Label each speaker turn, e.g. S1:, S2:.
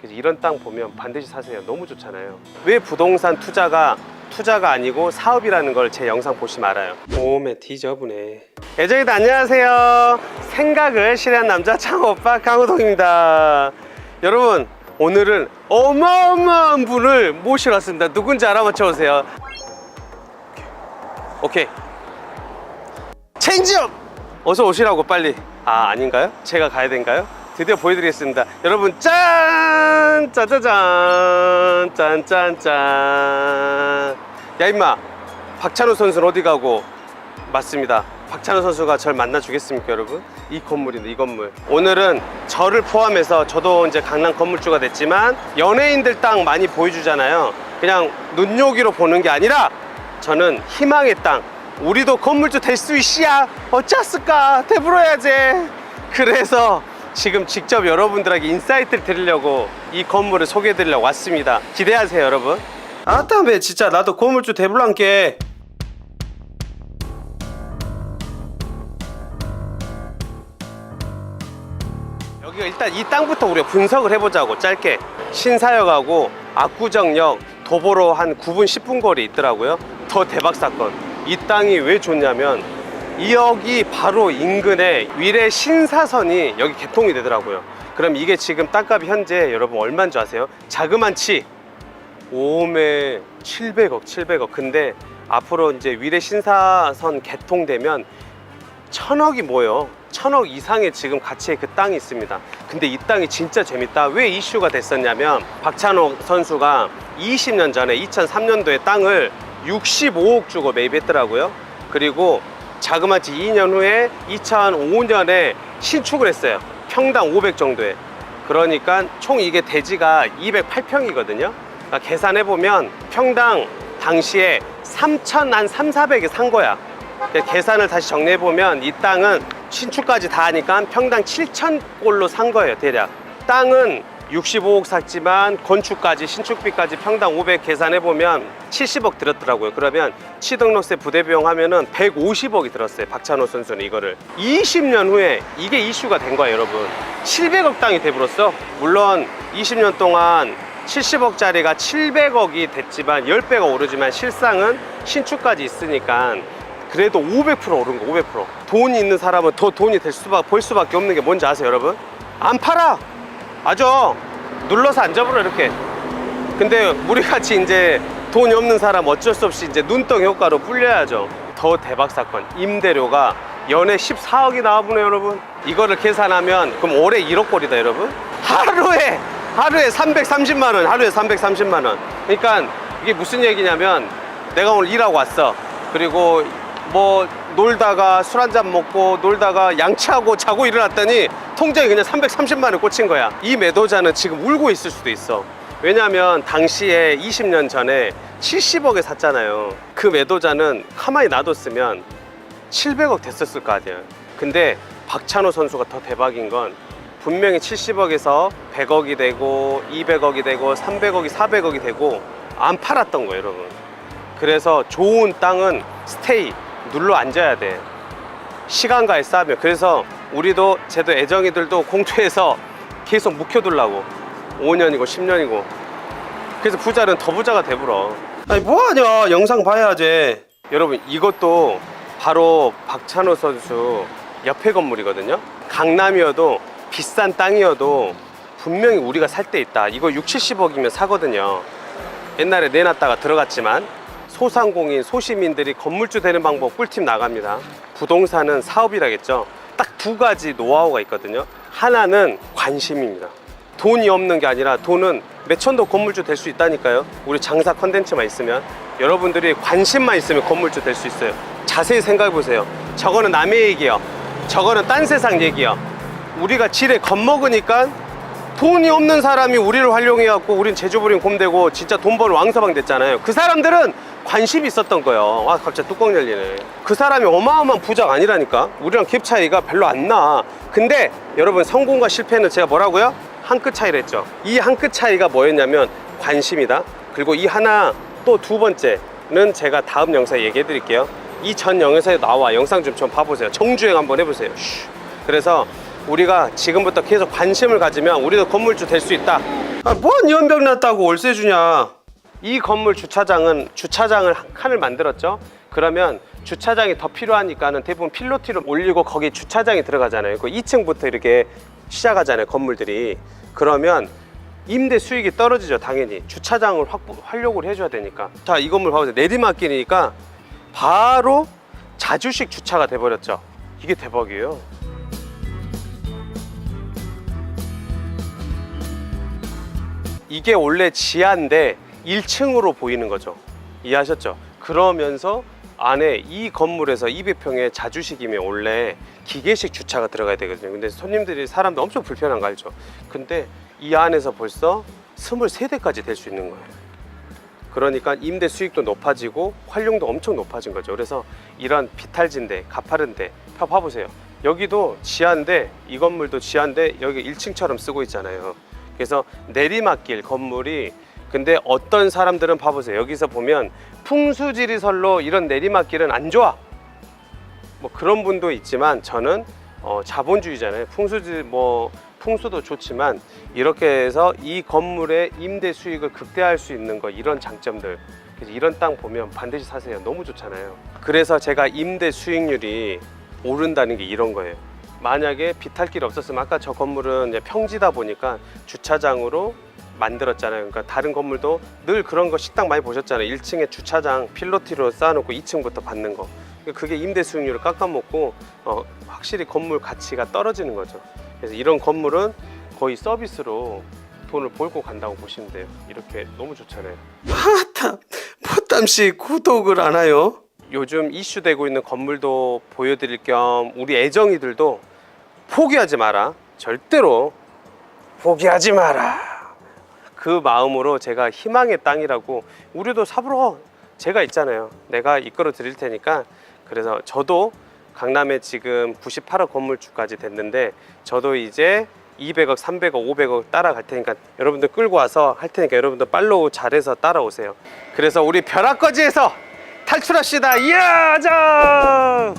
S1: 그래서 이런 땅 보면 반드시 사세요. 너무 좋잖아요. 왜 부동산 투자가 투자가 아니고 사업이라는 걸 제 영상 보시면 알아요. 오메 뒤져보네. 애정이도 안녕하세요. 생각을 실현 남자 창오빠 강호동입니다. 여러분 오늘은 어마어마한 분을 모시러 왔습니다. 누군지 알아맞혀 보세요. 오케이. 체인지업! 어서 오시라고 빨리. 아 아닌가요? 제가 가야 된가요? 드디어 보여드리겠습니다. 여러분 짠! 짜자잔! 짠짠짠! 야 임마! 박찬호 선수는 어디 가고? 맞습니다. 박찬호 선수가 절 만나 주겠습니까, 여러분? 이 건물인데 이 건물. 오늘은 저를 포함해서 저도 이제 강남 건물주가 됐지만 연예인들 땅 많이 보여주잖아요. 그냥 눈요기로 보는 게 아니라 저는 희망의 땅. 우리도 건물주 될 수 있시야. 어쩌을까? 대불어야지. 그래서 지금 직접 여러분들에게 인사이트를 드리려고 이 건물을 소개해 드리려고 왔습니다. 기대하세요, 여러분. 아따, 매 진짜 나도 건물주 대불란게. 여기가 일단 이 땅부터 우리가 분석을 해보자고 짧게 신사역하고 압구정역 도보로 한 9분 10분 거리 있더라고요 더 대박 사건 이 땅이 왜 좋냐면 이 여기 바로 인근에 위례 신사선이 여기 개통이 되더라고요 그럼 이게 지금 땅값이 현재 여러분 얼마인 줄 아세요? 자그만치 오메 700억 700억 근데 앞으로 이제 위례 신사선 개통되면 천억이 뭐예요? 천억 이상의 지금 가치의 그 땅이 있습니다. 근데 이 땅이 진짜 재밌다. 왜 이슈가 됐었냐면 박찬호 선수가 20년 전에 2003년도에 땅을 65억 주고 매입했더라고요. 그리고 자그마치 2년 후에 2005년에 신축을 했어요. 평당 500 정도에. 그러니까 총 이게 대지가 208평이거든요. 그러니까 계산해 보면 평당 당시에 3천 한 3, 400에 산 거야. 그러니까 계산을 다시 정리해 보면 이 땅은 신축까지 다 하니까 평당 7천 골로 산 거예요 대략 땅은 65억 샀지만 건축까지 신축비까지 평당 500 계산해 보면 70억 들었더라고요 그러면 취등록세 부대 비용 하면은 150억이 들었어요 박찬호 선수는 이거를 20년 후에 이게 이슈가 된 거예요 여러분 700억 땅이 돼버렸어 물론 20년 동안 70억짜리가 700억이 됐지만 10배가 오르지만 실상은 신축까지 있으니까 그래도 500% 오른 거 500%. 돈이 있는 사람은 더 돈이 될 수밖에 볼 수밖에 없는 게 뭔지 아세요, 여러분? 안 팔아. 아죠. 눌러서 앉아버려 이렇게. 근데 우리 같이 이제 돈이 없는 사람 어쩔 수 없이 이제 눈덩이 효과로 불려야죠. 더 대박 사건. 임대료가 연에 14억이 나와보네 여러분. 이거를 계산하면 그럼 올해 1억 골이다 여러분. 하루에 하루에 330만 원, 하루에 330만 원. 그러니까 이게 무슨 얘기냐면 내가 오늘 일하고 왔어. 그리고 뭐 놀다가 술 한 잔 먹고 놀다가 양치하고 자고 일어났더니 통장에 그냥 330만 원 꽂힌 거야. 이 매도자는 지금 울고 있을 수도 있어. 왜냐하면 당시에 20년 전에 70억에 샀잖아요. 그 매도자는 가만히 놔뒀으면 700억 됐었을 거 아니에요. 근데 박찬호 선수가 더 대박인 건 분명히 70억에서 100억이 되고 200억이 되고 300억이 400억이 되고 안 팔았던 거예요, 여러분. 그래서 좋은 땅은 스테이 눌러 앉아야 돼. 시간과의 싸움이에요. 그래서 우리도 쟤도 애정이들도 공투에서 계속 묵혀두려고 5년이고 10년이고 그래서 부자는 더 부자가 돼버려. 아니 뭐하냐 영상 봐야지. 여러분 이것도 바로 박찬호 선수 옆에 건물이거든요. 강남이어도 비싼 땅이어도 분명히 우리가 살 때 있다. 이거 6, 70억이면 사거든요. 옛날에 내놨다가 들어갔지만 소상공인, 소시민들이 건물주 되는 방법 꿀팁 나갑니다. 부동산은 사업이라겠죠. 딱 두 가지 노하우가 있거든요. 하나는 관심입니다. 돈이 없는 게 아니라 돈은 몇천도 건물주 될 수 있다니까요. 우리 장사 컨텐츠만 있으면 여러분들이 관심만 있으면 건물주 될 수 있어요. 자세히 생각해 보세요. 저거는 남의 얘기요. 저거는 딴 세상 얘기요. 우리가 지레 겁먹으니까 돈이 없는 사람이 우리를 활용해 갖고 우린 제주부린 곰되고 진짜 돈 버는 왕서방 됐잖아요. 그 사람들은 관심이 있었던 거예요. 아 갑자기 뚜껑 열리네. 그 사람이 어마어마한 부자가 아니라니까. 우리랑 갭 차이가 별로 안 나. 근데 여러분 성공과 실패는 제가 뭐라고요? 한 끗 차이랬죠. 이 한 끗 차이가 뭐였냐면 관심이다. 그리고 이 하나 또 두 번째는 제가 다음 영상에 얘기해 드릴게요. 이 전 영상에 나와 영상 좀 좀 봐보세요. 정주행 한번 해보세요. 쉬. 그래서 우리가 지금부터 계속 관심을 가지면 우리도 건물주 될 수 있다. 아, 뭔 연병 났다고 월세 주냐? 이 건물 주차장은 주차장을 한 칸을 만들었죠. 그러면 주차장이 더 필요하니까는 대부분 필로티를 올리고 거기 주차장이 들어가잖아요. 그 2층부터 이렇게 시작하잖아요. 건물들이. 그러면 임대 수익이 떨어지죠. 당연히 주차장을 확보 활용을 해줘야 되니까. 자, 이 건물 봐보세요. 내리막길이니까 바로 자주식 주차가 돼버렸죠. 이게 대박이에요. 이게 원래 지하인데 1층으로 보이는 거죠. 이해하셨죠? 그러면서 안에 이 건물에서 200평의 자주식이면 원래 기계식 주차가 들어가야 되거든요. 근데 손님들이 사람들 엄청 불편한 거 알죠? 근데 이 안에서 벌써 23대까지 될 수 있는 거예요. 그러니까 임대 수익도 높아지고 활용도 엄청 높아진 거죠. 그래서 이런 비탈진데 가파른데 봐- 봐보세요. 여기도 지하인데 이 건물도 지하인데 여기 1층처럼 쓰고 있잖아요. 그래서 내리막길 건물이 근데 어떤 사람들은 봐보세요. 여기서 보면 풍수지리설로 이런 내리막길은 안 좋아. 뭐 그런 분도 있지만 저는 어, 자본주의잖아요. 풍수지 뭐 풍수도 좋지만 이렇게 해서 이 건물의 임대 수익을 극대화할 수 있는 거 이런 장점들. 그래서 이런 땅 보면 반드시 사세요. 너무 좋잖아요. 그래서 제가 임대 수익률이 오른다는 게 이런 거예요. 만약에 비탈길 없었으면 아까 저 건물은 평지다 보니까 주차장으로 만들었잖아요. 그러니까 다른 건물도 늘 그런 거 식당 많이 보셨잖아요. 1층에 주차장 필로티로 쌓아놓고 2층부터 받는 거. 그게 임대 수익률을 깎아먹고 어, 확실히 건물 가치가 떨어지는 거죠. 그래서 이런 건물은 거의 서비스로 돈을 벌고 간다고 보시면 돼요. 이렇게 너무 좋잖아요. 하타 포땀씨 구독을 안 하요? 요즘 이슈되고 있는 건물도 보여드릴 겸 우리 애정이들도 포기하지 마라. 절대로 포기하지 마라. 그 마음으로 제가 희망의 땅이라고 우리도 사부러 제가 있잖아요. 내가 이끌어 드릴 테니까 그래서 저도 강남에 지금 98억 건물주까지 됐는데 저도 이제 200억, 300억, 500억 따라갈 테니까 여러분들 끌고 와서 할 테니까 여러분들 팔로우 잘해서 따라오세요. 그래서 우리 벼락거지에서 탈출합시다. 이야, 자!